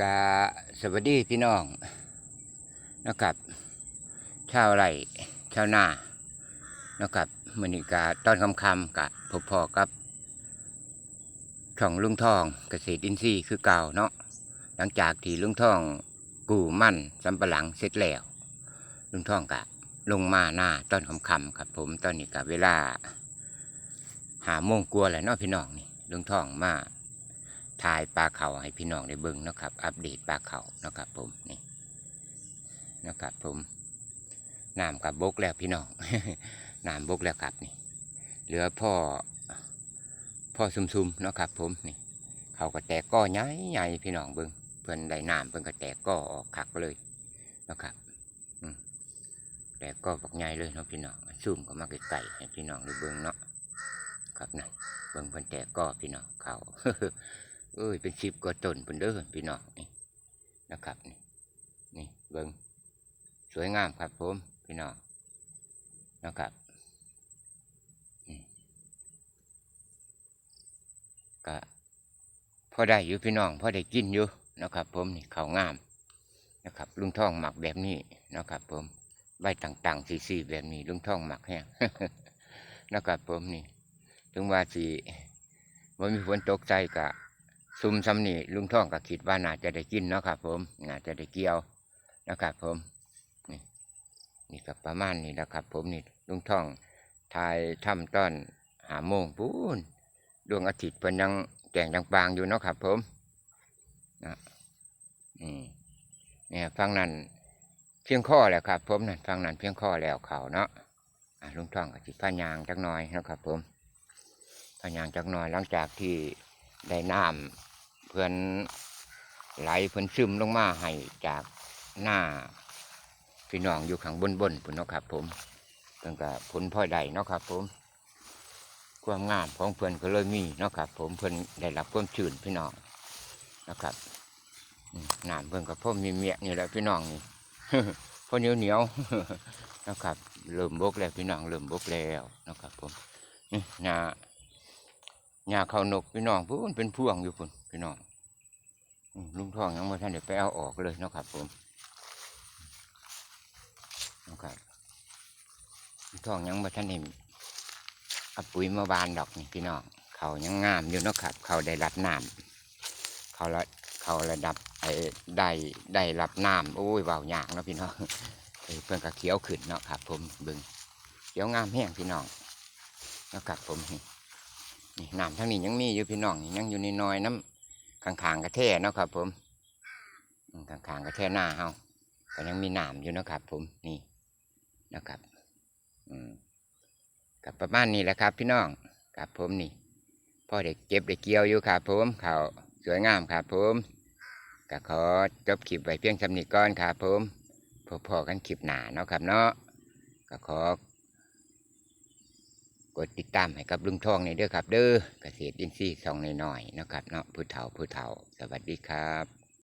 กาสวัสดีพี่น้องนะครับชาวไร่ชาวนานะครับมอนิกาตอนคำคำกับพอพอกับช่องลุงทองเกษตรอินทรีย์คือเก่าเนาะหลังจากที่ลุงทองกู่มั่นสำปะหลังเสร็จแล้ว ลุงทองกะ ลงมาหน้าตอนคำคำครับผมตอนนี้กับเวลาหาโมงกลัวแหละเนาะพี่น้องนี่ลุงทองมา ถ่ายปลาเขาให้พี่น้องได้เบิ่งนะครับ อัปเดตปลาเขานะครับผมนี่นะครับผมน้ำกับบกแล้วพี่น้องน้ำบกแล้วครับนี่ เหลือพ่อพ่อซุ่มๆนะครับผมนี่เขาก็แตกก้อใหญ่ใหญ่พี่น้องเบิ่งเพื่อนได้น้ำเพื่อนก็แตกก้อออกคักเลยนะครับแตกก้อบักใหญ่เลยเนาะพี่น้องซุ่มก็มาไก่ให้พี่น้องได้เบิ่งเนาะครับนะเบิ่งเพื่อนแตกก้อพี่น้องเขา เอ้ยเป็นสิบกว่าต้นเป็นเด้อพี่น้องนี่นะครับนี่นี่เบิ้งสวยงามครับผมพี่น้องนะครับก็พอได้อยู่พี่น้องพอได้กินอยู่นะครับ ผมนี่เขางามนะครับ ลุงท่องหมักแบบนี้นะครับ ผมใบต่างๆสีๆแบบนี้ลุงท่องหมักแห้งนะครับผมนี่ถึงว่าสีว่ามีฝนตกใจกะ ซุ่มซ้ำนี่ลุงท่องก็คิดว่าน่าจะได้กินเนาะครับผมน่าจะได้เกี่ยวนะครับผมนี่นี่ก็ประมาณนี้นะครับ ผมนี่ลุงท่องทายถ้ำต้อนหาโมงปูนดวงอาทิตย์เพิ่นยังแก่งยังปางอยู่เนาะครับผมนะนี่เนี่ยฟังนั้นเพียงข้อแล้วครับ ผมนั่นฟังนั้นเพียงข้อแล้วเขาเนาะลุงท่องก็จิพายางจักหน่อยนะครับ ผมพายางจักหน่อยหลังจากที่ได้น้ำ พื่อนไหลเพื่อนซึมลงมาให้จากหน้าพี่น้องอยู่ข้างบนบนพุ่นเนาะครับ ผมเพื่อนก็ผลพ่อยได้เนาะครับ ผม ความงามของเพื่อนก็เลยมีเนาะครับ ผมเพื่อนได้รับความชื้นพี่น้องนะครับอืมน้ำเพื่อนก็พ่อมีเมียนี่แหละพี่น้องนี่พ่อเหนียวเหนียวนะครับเริ่มบกแล้วพี่น้องเริ่มบกแล้วนะครับ ผมนี่นาหญ้าเขานกพี่น้องพูนเป็นพวงอยู่พุ่นพี่น้อง ลุงทองยังไม่ทันได้ไปเอาออกเลยนะครับผมนะครับลุงทองยังไม่ทันเห็นเอาปุ๋ยมาบานดอกนี่พี่น้องเขายังงามอยู่นะครับ เขาได้รับน้ำเขาละเขาระดับไอ้ได้ได้รับน้ำโอ้ยเบาหยากเนาะพี่น้องเอ้ยเพื่อนก็เขียวขึ้นเนาะครับ ผมเบึงเขียวงามแห้งพี่น้องนะครับผมนี่น้ำทั้งนี้ยังมีอยู่พี่น้องยังอยู่ในน้อยน้ำ ข้างๆกระแท่เนาะครับ ผมข้างๆกระแท่หน้าเฮาก็ยังมีหน้ำอยู่นะครับ ผมนี่นะครับ อืมกับประมาณนี้แหละครับ พี่น้องครับผมนี่พ่อเด็กเก็บเด็กเกี่ยวอยู่ครับ ผมเขาสวยงามครับ ผมก็ขอจบคลิปไว้เพียงสำนีก่อนครับผมพอๆกันคลิปหนาเนาะครับเนาะก็ขอ กดติดตามให้กับลุงทองในเด้อครับ เด้อเกษตรอินทรีย์สองหน่อยๆนะครับเนาะผู้เฒ่าผู้เฒ่า สวัสดีครับ